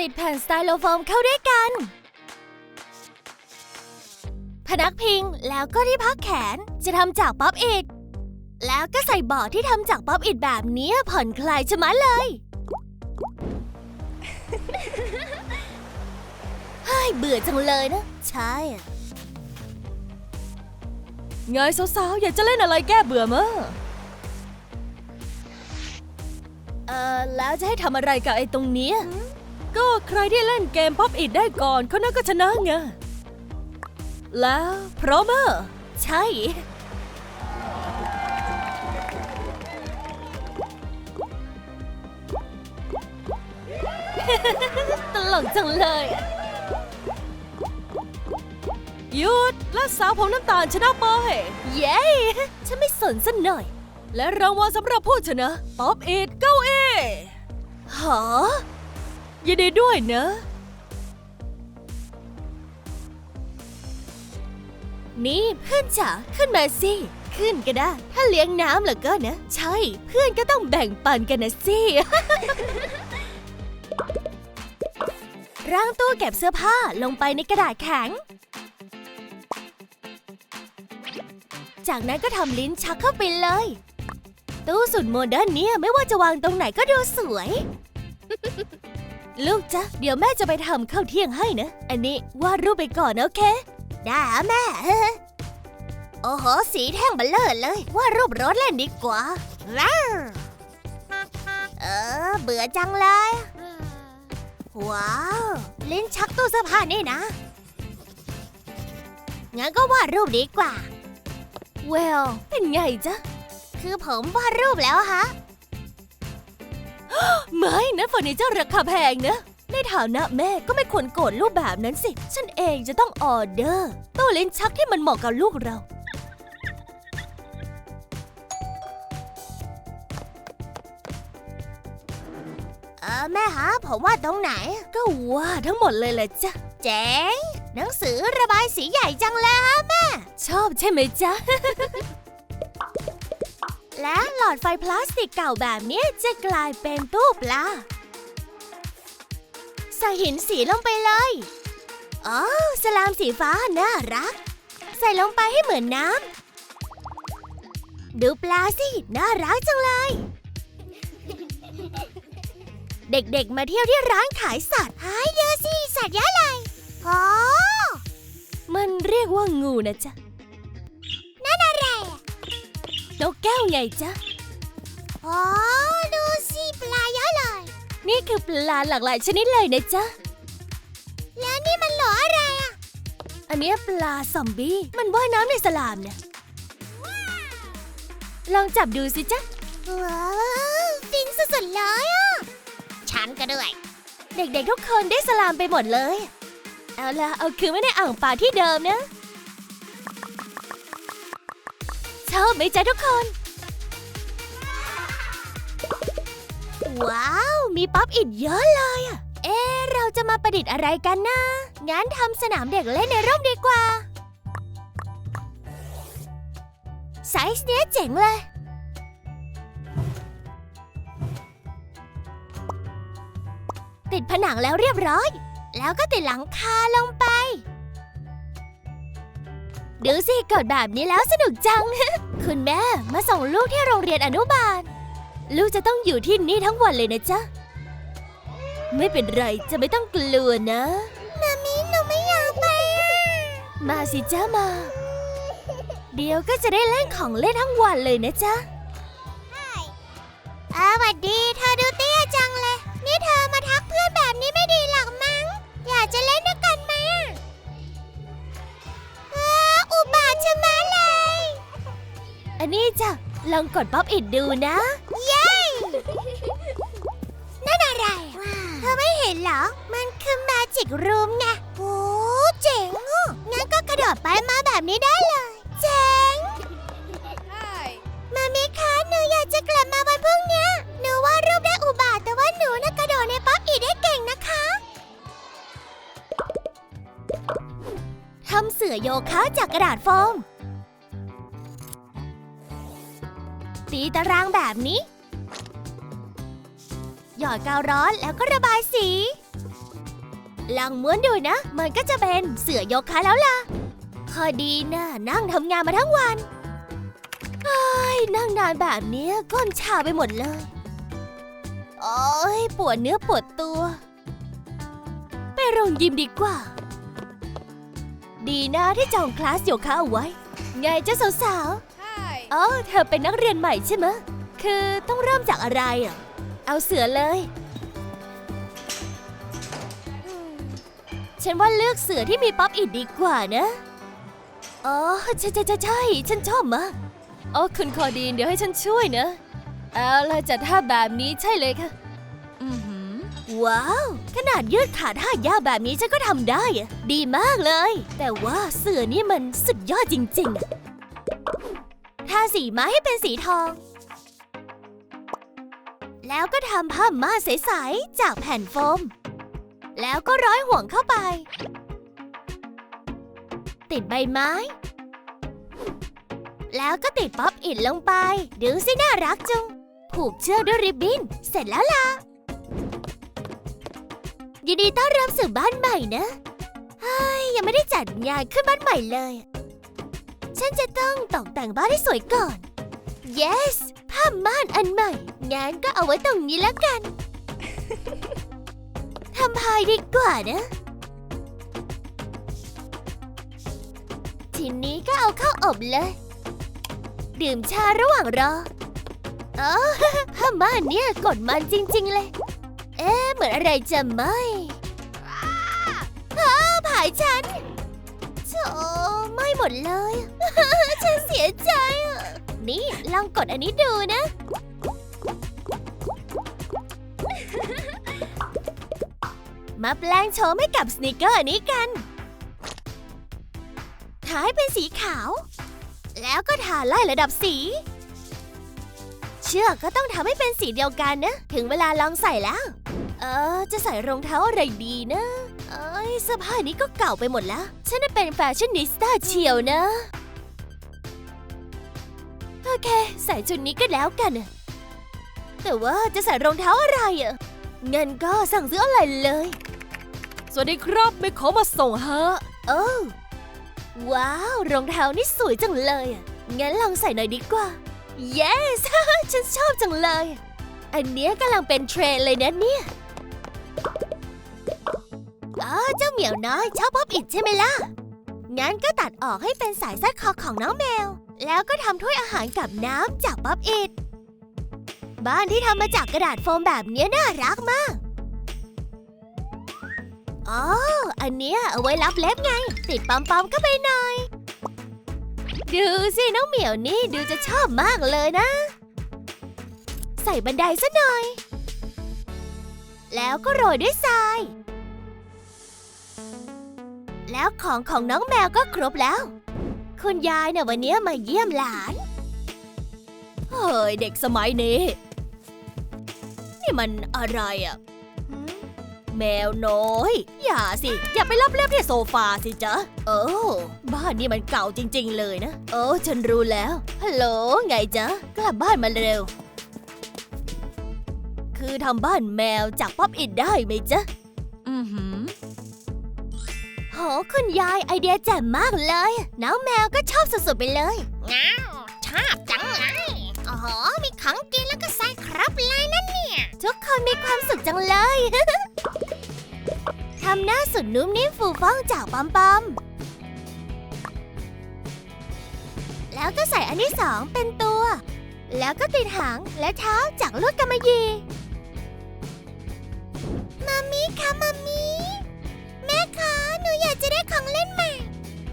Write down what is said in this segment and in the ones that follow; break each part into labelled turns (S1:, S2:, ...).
S1: ติดแผ่นสไตโลโฟมเข้าด้วยกัน พนักพิงแล้วก็ที่พักแขนจะทำจากป๊อปอิดแล้วก็ใส่เบาะที่ทำจากป๊อปอิดแบบนี้ผ่อนคลายชะมัดเลยเฮ้ยเบื่อจังเลยนะ ใช่อะ
S2: ไงสาวๆ อยากจะเล่นอะไรแก้เบื่อมะ
S1: เออแล้วจะให้ทำอะไรกับไอ้ตรงเนี้ย
S2: ก็ใครที่เล่นเกมป๊อปอิดได้ก่อนคนนั้นก็ชนะไง แล้วพร้อมอะ
S1: ใช่ ตลกจังเลยอะ
S2: หยุดและสาวผมน้ำตาลชนะไป
S1: เย้ ฉันไม่สนสักหน่อย
S2: และรางวัลสำหรับผู้ชนะ ป๊อปอิดเก้าเอ
S1: หอ
S2: ยินดีด้วยเนอะ
S1: นี่เพื่อนจ๋าขึ้นมาสิ ขึ้นก็ได้ ถ้าเลี้ยงน้ำเหรอก็นะ ใช่ เพื่อนก็ต้องแบ่งปันกันนะสิ ร่างตู้เก็บเสื้อผ้าลงไปในกระดาษแข็ง จากนั้นก็ทำลิ้นชักเข้าไปเลย ตู้สุดโมเดิร์นเนี่ยไม่ว่าจะวางตรงไหนก็ดูสวย ลูกจ๊ะ เดี๋ยวแม่จะไปทำข้าวเที่ยงให้นะ อันนี้วาดรูปไปก่อนนะโอเค ได้อะแม่ โอ้โห สีแท่งเบลเลอร์เลยว่าดรูปรถเล่นดีกว่าว้าวเออ เบื่อจังเลย ว้าว ลิ้นชักตู้เสื้อผ้านี่นะ งั้นก็วาดรูปดีกว่า เวล เป็นไงจ๊ะ คือผมวาดรูปแล้วฮะ ไม่นะเฟอร์นิเจอร์ราคาแพงนะ ในฐานะแม่ก็ไม่ควรโกรธลูกแบบนั้นสิ ฉันเองจะต้องออเดอร์ตู้ลิ้นชักที่มันเหมาะกับลูกเรา เออแม่ฮะผมว่าตรงไหน ก็ว่าทั้งหมดเลยแหละจ้ะ เจ๋งหนังสือระบายสีใหญ่จังเลยฮะแม่ ชอบใช่ไหมจ๊ะ และหลอดไฟพลาสติกเก่าแบบนี้จะกลายเป็นตู้ปลาใส่หินสีลงไปเลย อ๋อ สลามสีฟ้าน่ารัก ใส่ลงไปให้เหมือนน้ำ ดูปลาสิ น่ารักจังเลย เด็กๆ มาเที่ยวที่ร้านขายสัตว์หายเยอะสิ สัตว์เยอะเลยโอ้มันเรียกว่างูนะจ๊ะ กแก้วไงจ๊ะโอ้ดูสิปลาเยอะเลย นี่คือปลาหลากหลายชนิดเลยนะจ๊ะ แล้วนี่มันหลออะไรอะ อันเนี้ยปลาซอมบี้ มันว่ายน้ำในสลามเนี่ยลองจับดูสิจ๊ะว้าวฟินสุดๆเลยอะ ฉันก็ด้วย เด็กๆทุกคนได้สลามไปหมดเลย เอาละเอาคืนไว้ในอ่างปลาที่เดิมนะ ชอบไหมจ๊ะทุกคน ว้าว มีป๊อปอิดเยอะเลยอะเอ๊ะเราจะมาประดิษฐ์อะไรกันนะ งั้นทำสนามเด็กเล่นในร่มดีกว่า ไซส์เนี้ยเจ๋งเลยติดผนังแล้วเรียบร้อย แล้วก็ติดหลังคาลงไป ดูสิเกิดแบบนี้แล้วสนุกจัง คุณแม่มาส่งลูกที่โรงเรียนอนุบาล ลูกจะต้องอยู่ที่นี่ทั้งวันเลยนะจ๊ะ ไม่เป็นไรจะไม่ต้องกลัวนะ มามิหนูไม่อยากไปมาสิจ้ามา เดี๋ยวก็จะได้เล่นของเล่นทั้งวันเลยนะจ๊ะอาสวัสดีเธอดูเตี้ นนี้จ้ะ ลองกดป๊อปอิดดูนะ เย้ นั่นอะไรเธอไม่เห็นเหรอ มันคือ Magic Room ไงโอ้เจ๋งอะงั้นก็กระโดดไปมาแบบนี้ได้เลย เจ๋ง มามิคะหนูอยากจะกลับมาวันพรุ่งเนี้ยหนูว่าดรูปได้อุบาทแต่ว่าหนูน่ะกระโดดในป๊อปอิดได้เก่งนะคะทำเสื่อโยคะจากกระดาษโฟม ตีตารางแบบนี้ หยอดกาวร้อนแล้วก็ระบายสี ลองม้วนดูนะ มันก็จะเป็นเสือโยคะแล้วล่ะขอดีนะนั่งทำงานมาทั้งวันเฮ้ยนั่งนานแบบนี้ก้นชาไปหมดเลยโอ้ยปวดเนื้อปวดตัว ไปโรงยิมดีกว่า ดีนะที่จองคลาสโยคะเอาไว้ ไงเจ้าสาวๆ อ๋อเธอเป็นนักเรียนใหม่ใช่ไหมะคือต้องเริ่มจากอะไรอะ เอาเสือเลย ฉันว่าเลือกเสือที่มีป๊อปอิดดีกว่านะ อ๋อ ใช่ใช่ใช่ใช่ฉันชอบมาก
S2: โอ้คุณคอดีนเดี๋ยวให้ฉันช่วยนะ เอาละจัดท่าแบบนี้ใช่เลยค่ะ อือหือ
S1: ว้าว ขนาดยืดขาท่ายาวแบบนี้ฉันก็ทำได้อะดีมากเลย แต่ว่าเสือนี่มันสุดยอดจริงๆอะ ทาสีไม้ให้เป็นสีทอง แล้วก็ทำผ้าม่านใสๆจากแผ่นโฟม แล้วก็ร้อยห่วงเข้าไป ติดใบไม้ แล้วก็ติดป๊อปอิดลงไป ดูสิน่ารักจุงผูกเชือกด้วยริบบิ้น เสร็จแล้วล่ะ ยินดีต้อนรับสู่บ้านใหม่นะเฮ้ยยังไม่ได้จัดงานขึ้นบ้านใหม่เลย ฉันจะต้องตกแต่งบ้านให้สวยก่อน yes ผ้าม่านอันใหม่งั้นก็เอาไว้ตรงนี้แล้วกัน ทำพายดีกว่านะ ทีนี้ก็เอาเข้าอบเลย ดื่มชาระหว่างรอเออผ้าม่านเนี่ยกดมันจริง ๆ เลย เอ๊ะ เหมือนอะไรจะไหมอ้าผายฉัน โธ่ไม่หมดเลย ฉันเสียใจอะนี่ลองกดอันนี้ดูนะ มาแปลงโฉมให้กับสนิเกอร์อันนี้กัน ทาให้เป็นสีขาว แล้วก็ทาไล่ระดับสี เชือกก็ต้องทำให้เป็นสีเดียวกันนะ ถึงเวลาลองใส่แล้ว ออจะใส่รองเท้าอะไรดีนะเอ้ยเสื้อผ้านี้ก็เก่าไปหมดแล้ว ฉันน่ะเป็นแฟชั่นนิสต้าเชียวนะ โอเค ใส่ชุดนี้ก็แล้วกันน่ะแต่ว่าจะใส่รองเท้าอะไรอะเงินก็สั่งซื้ออะไรเลย
S2: สวัสดีครับไม่ขอมาส่งฮะ
S1: โอ้ว้าว รองเท้านี่สวยจังเลยอะงั้นลองใส่หน่อยดีกว่า yes ฉันชอบจังเลย อันเนี้ยกำลังเป็นเทรนด์เลยนะเนี่ย อ๋อเจ้าเหมียวน้อยชอบป๊อปอิดใช่ไหมล่ะ งั้นก็ตัดออกให้เป็นสายสร้อยคอของน้องแมว แล้วก็ทำถ้วยอาหารกับน้ำจากป๊อปอิดบ้านที่ทำมาจากกระดาษโฟมแบบนี้น่ารักมาก อ๋อ อันเนี้ยเอาไว้รับเล็บไง ติดปั๊มๆเข้าไปหน่อย ดูสิน้องเหมียวนี่ดูจะชอบมากเลยนะ ใส่บันไดซะหน่อย แล้วก็โรยด้วยทราย แล้วของของน้องแมวก็ครบแล้ว คุณยายเนี่ยวันเนี้ยมาเยี่ยมหลาน
S2: เฮ้ยเด็กสมัยนี้ นี่มันอะไรอะ่ะแมวน้อย อย่าสิ อย่าไปรับเล็บที่โซฟาสิจ๊ะ โอ้บ้านนี่มันเก่าจริง ๆ เลยนะ โอ้ฉันรู้แล้ว ฮัลโหล ไงจ๊ะ กลับบ้านมาเร็ว คือทำบ้านแมวจากป๊อปอินได้ไหมจ๊ะ อือหือ
S1: โหคุณยายไอเดียแจ่มมากเลย น้องแมวก็ชอบสุดๆไปเลย
S3: ง้าวชอบจังเลยโอ้โหมีของกินแล้วก็ใส่ครับเลยนั่นเนี่ย
S1: ทุกคนมีความสุขจังเลย ทำหน้าสุดนุ่มนิ่มฟูฟ่องจากปั๊มปัมๆแล้วก็ใส่อันที่สองเป็นตัว แล้วก็ติดหางและเท้าจากลวดกำมะหยี่มามีคะมามี ของเล่นใหม่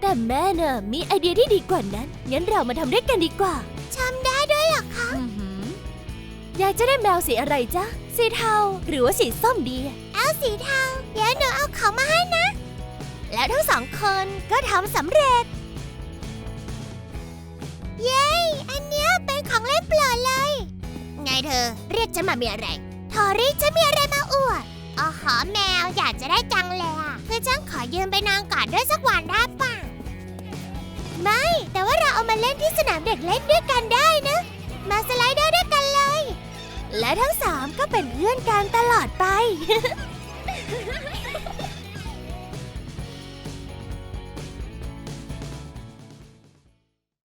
S1: แต่แม่เน่ะมีไอเดียที่ดีกว่านั้น งั้นเรามาทำด้วยกันดีกว่าทำได้ด้วยเหรอคะ
S2: อือหือ
S1: อยากจะได้แมวสีอะไรจ๊ะ สีเทาหรือว่าสีส้มดีเอาสีเทาเดี๋ยวหนูเอาของมาให้นะ แล้วทั้งสองคนก็ทำสำเร็จ เย้ อันเนี้ยเป็นของเล่นโปรดเลย
S3: ไงเธอ เรียกฉันมามีอะไร
S1: ทอรี่จะมีอะไรมาอวด
S3: อ๋อหอแมวอยากจะได้จังเลยอะ คือฉันขอยืมไปนอนกอดด้วยสักวันได้ป่ะ
S1: ไม่ แต่ว่าเราเอามาเล่นที่สนามเด็กเล่นด้วยกันได้นะ มาสไลเดอร์ด้วยกันเลย และทั้งสามก็เป็นเพื่อนกันตลอดไป